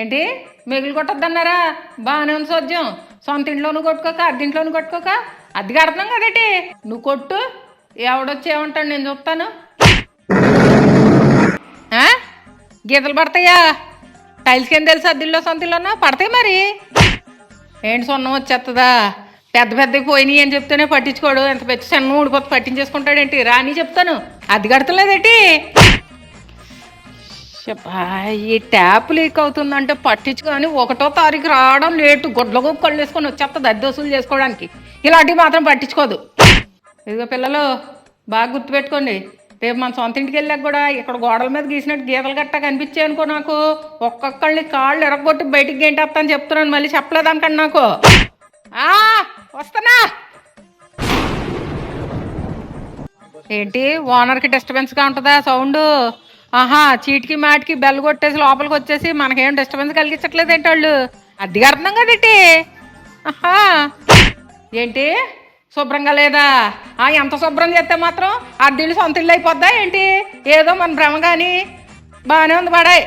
ఏంటి? మిగిలి కొట్టద్దన్నారా? బాగానే ఉంది సోద్యం సొంత ఇంట్లోనూ కొట్టుకోక అద్దెంట్లోనూ కొట్టుకోక. అద్దె కడుతున్నాం కదేటి? నువ్వు కొట్టు ఎవడొచ్చి ఏమంటాడు నేను చూస్తాను గీతలు పడతాయా? టైల్స్ కింద తెలుసు అద్దెల్లో సొంతలోనా పడతాయి మరి. ఏంటి సొన్నం వచ్చేస్తుందా పెద్ద పెద్దవి పోయినాయి అని చెప్తేనే పట్టించుకోడు. ఎంత పెద్ద సన్న ఊడిపోతే పట్టించేసుకుంటాడేంటి? రాని చెప్తాను. అది కడతలేదేటి ఈ ట్యాప్ లీక్ అవుతుందంటే పట్టించుకొని ఒకటో తారీఖు రావడం లేటు. గొడ్లకు కళ్ళు వేసుకొని వచ్చేస్తుంది అద్దె వసూలు చేసుకోవడానికి. ఇలాంటివి మాత్రం పట్టించుకోదు. ఇదిగో పిల్లలు బాగా గుర్తుపెట్టుకోండి. రేపు మన సొంత ఇంటికి వెళ్ళాక కూడా ఇక్కడ గోడల మీద గీసినట్టు గీతలు గట్టా కనిపించాయి అనుకో నాకు. ఒక్కొక్కళ్ళని కాళ్ళు ఎరగొట్టి బయటికి గేంటేస్తాను చెప్తున్నాను. మళ్ళీ చెప్పలేదు అనుకోండి నాకు? వస్తానా ఏంటి? ఓనర్కి డిస్టర్బెన్స్గా ఉంటుందా? సౌండ్. ఆహా చీటికి మాటికి బెల్ కొట్టేసి లోపలికి వచ్చేసి మనకేం డిస్టర్బెన్స్ కలిగించట్లేదు ఏంటి వాళ్ళు? అది అర్థం కదేటి ఆహా. ఏంటి? శుభ్రంగా లేదా? ఆ ఎంత శుభ్రం చేస్తే మాత్రం అద్దెళ్ళు సొంత ఇల్లు అయిపోద్దా ఏంటి? ఏదో మన భ్రమ కానీ బాగానే ఉంది పడాయి